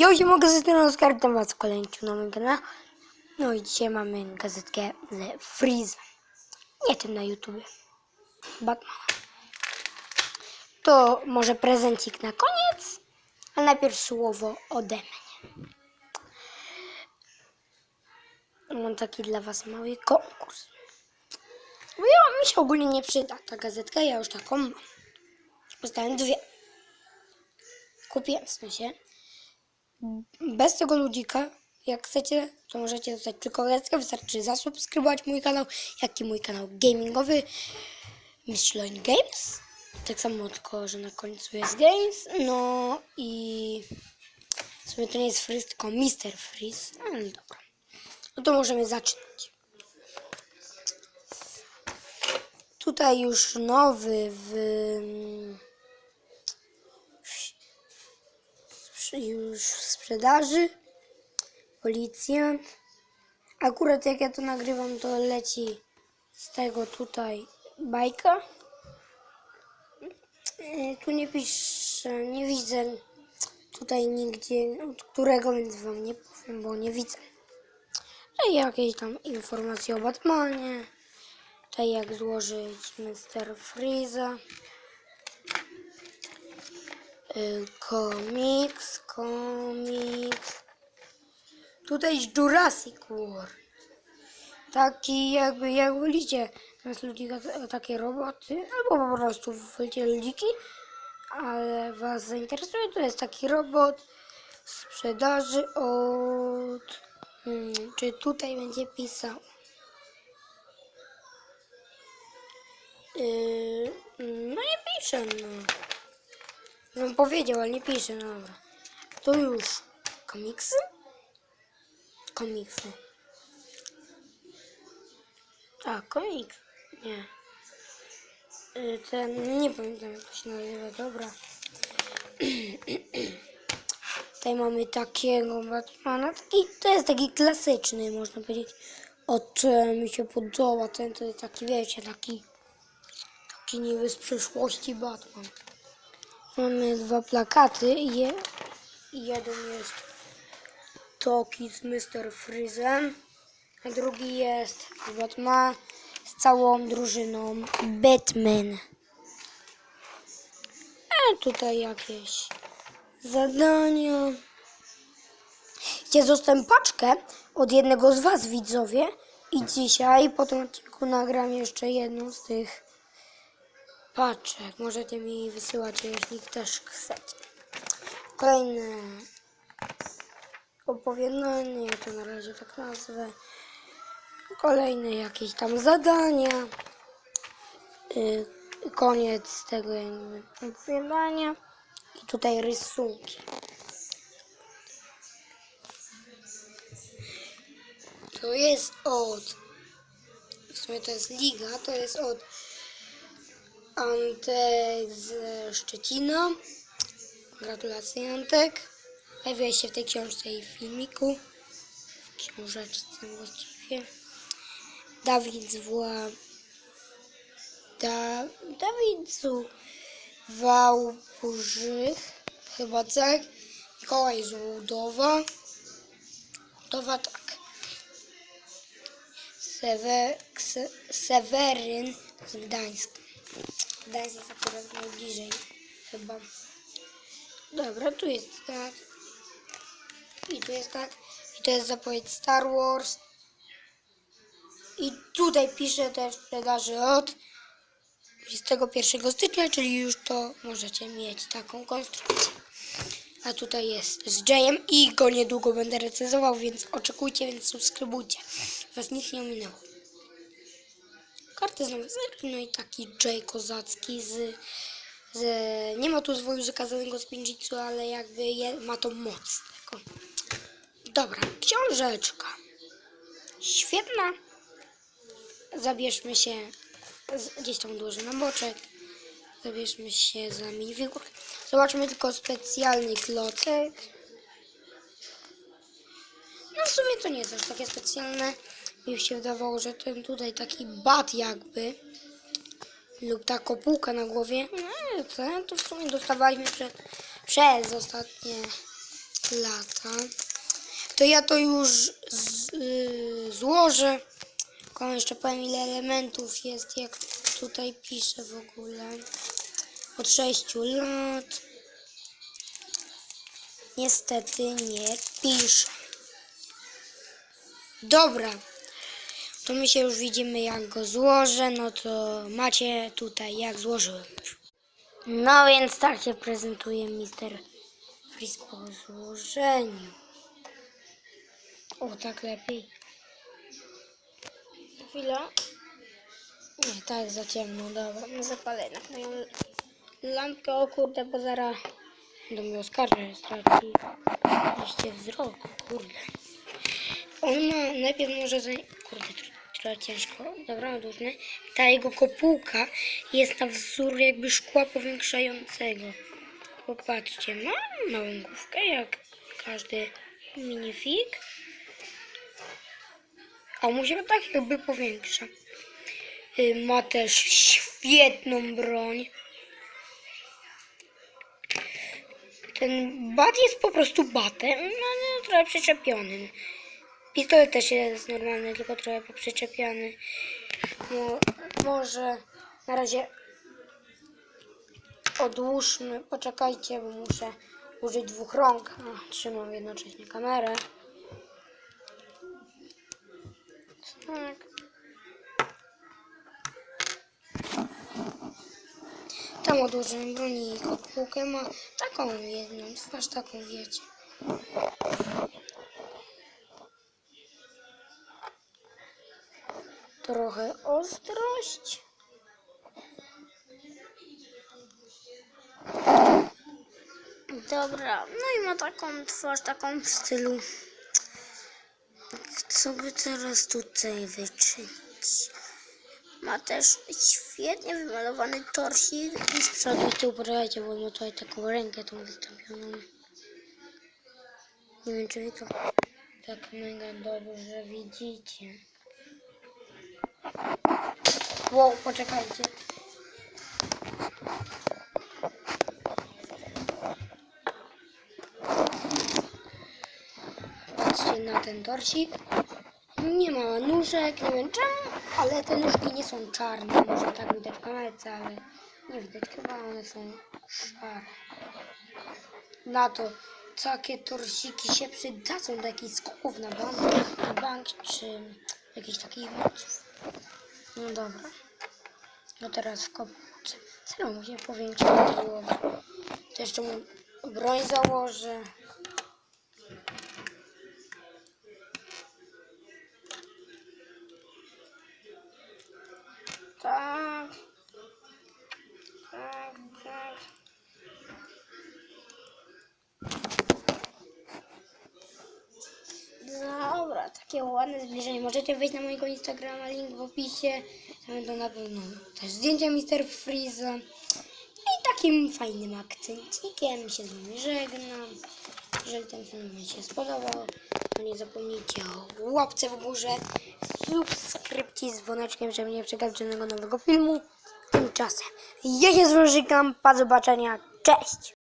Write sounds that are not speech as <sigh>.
Ja się mogę na Oskar, witam was w kolejnym na moim kanale. No i dzisiaj mamy gazetkę ze Freeze. Nie tym na YouTube. Batmana. To może prezencik na koniec, a najpierw słowo ode mnie. Mam taki dla was mały konkurs. Bo ja, mi się ogólnie nie przyda ta gazetka, ja już taką mam. Dostałem dwie. Kupiłem w sensie bez tego ludzika, jak chcecie, to możecie dostać tylko gazetkę. Wystarczy zasubskrybować mój kanał, jak i mój kanał gamingowy Mistrz Loin Games. Tak samo, tylko że na końcu jest Games. No i w sumie to nie jest Freeze, tylko Mister Freeze. No, ale dobra. No to możemy zaczynać. Tutaj już nowy w już w sprzedaży. Policjant. Akurat jak ja to nagrywam, to leci z tego tutaj bajka. E, Tu nie piszę, nie widzę tutaj nigdzie od którego, więc wam nie powiem, bo nie widzę. Tutaj jakieś tam informacje o Batmanie. Tutaj jak złożyć Mr. Freeza. Komiks, komiks. Tutaj jest Jurassic World. Taki jakby, jak widzicie, teraz ludzika t- takie roboty, albo po prostu wiecie ludziki, ale was zainteresuje, to jest taki robot sprzedaży od... Hmm, czy tutaj będzie pisał? Yy, no nie pisze, no. No powiedział, ale nie pisze, no dobra. To już komiksy? Komiksy. A, komiks. Nie. Y, Ten, nie pamiętam jak to się nazywa, dobra. <clears throat> Tutaj mamy takiego Batmana, taki, to jest taki klasyczny, można powiedzieć. O czym mi się podoba, ten to jest taki, wiecie, taki, taki niby z przyszłości Batman. Mamy dwa plakaty je, jeden jest Toki z Mr. Freezem, a drugi jest Batman z całą drużyną Batman. A tutaj jakieś zadania. Ja zostałem paczkę od jednego z Was, widzowie. I dzisiaj po tym odcinku nagram jeszcze jedną z tych paczek. Możecie mi wysyłać, jeśli też chcecie. Kolejne opowiadanie, to na razie tak nazwę. Kolejne jakieś tam zadania. Y, koniec tego jakby opowiadania. I tutaj rysunki. To jest od. W sumie to jest liga, to jest od Antek ze Szczecina. Gratulacje Antek. Pojawia się w tej książce i w filmiku. W książeczce właściwie. Dawid z Wła... Da... Dawid z Wałbrzych. Chyba tak. Mikołaj z Łudowa. Łudowa tak. Sewe, Kse, Seweryn z Gdańska. Gdańsk jest akurat najbliżej chyba. Dobra, tu jest tak. I tu jest tak. I to jest zapowiedź Star Wars. I tutaj pisze też sprzedaży od 21 stycznia, czyli już to możecie mieć taką konstrukcję. A tutaj jest z Jayem i go niedługo będę recenzował, więc oczekujcie, więc subskrybujcie. Was nic nie ominęło. Nowej serii, no i taki Jay kozacki z, z... Nie ma tu zwoju zakazanego z Pinjitsu, ale jakby je, ma tą moc tego. Dobra, książeczka. Świetna. Zabierzmy się, gdzieś tam odłożę na boczek. Zabierzmy się za minifigurkę. Zobaczmy tylko specjalny klocek. No w sumie to nie jest aż takie specjalne. Mi się wydawało, że ten tutaj taki bat jakby lub ta kopułka na głowie. No to w sumie dostawaliśmy przed, przez ostatnie lata. To ja to już z, y, złożę. Tylko jeszcze powiem ile elementów jest, jak tutaj piszę w ogóle. Od 6 lat. Niestety nie piszę. Dobra. To my się już widzimy jak go złożę, no to macie tutaj jak złożyłem. No więc tak się prezentuje Mister Freeze po złożeniu. O, tak lepiej. Chwila. Nie, tak za ciemno, dobra. No zapalę moją lampkę, o kurde, bo zaraz do mnie oskarżę, że straci wzrok, kurde. On ma, najpierw może za... Kurde, trochę ciężko, dobra, odłóżmy. Ta jego kopułka jest na wzór jakby szkła powiększającego. Popatrzcie, ma małą główkę, jak każdy minifig. A mu się tak jakby powiększa. Y, Ma też świetną broń. Ten bat jest po prostu batem, no, no trochę przyczepionym. Pistolet też jest normalny, tylko trochę poprzyczepiony. No, może na razie odłóżmy, poczekajcie, bo muszę użyć dwóch rąk. A, trzymam jednocześnie kamerę. Tak. Tam odłożyłem broni i kopułkę ma taką jedną, twarz taką wiecie. Trochę ostrość. Dobra, no i ma taką twarz, taką w stylu. Co by teraz tutaj wyczynić? Ma też świetnie wymalowany torsik i z przodu i tyłu, poczekajcie, bo ma tutaj taką rękę tą wystąpioną. Nie wiem, czy wy to tak mega dobrze widzicie. Wow, poczekajcie. Patrzcie na ten torsik. Nie ma nóżek, nie wiem czemu, ale te nóżki nie są czarne. Może tak widać w kamerce, ale nie widać. Chyba one są szare. Na to takie torsiki się przydadzą do jakichś skoków na bank, na bank czy jakichś takich moców. No dobra. No teraz w kopce. Serio mu się powiększyć głowę. To jeszcze mu broń założę. Tak. Tak, tak. Dobra, takie ładne zbliżenie. Możecie wejść na mojego Instagrama, link w opisie. Tam będą na pewno też zdjęcia Mr. Freeza. I takim fajnym akcencikiem się z wami żegnam. Jeżeli ten film się spodobał, to nie zapomnijcie o łapce w górze, subskrypcji z dzwoneczkiem, żeby nie przegapić żadnego nowego filmu. Tymczasem ja się z wami żegnam. Pa zobaczenia. Cześć!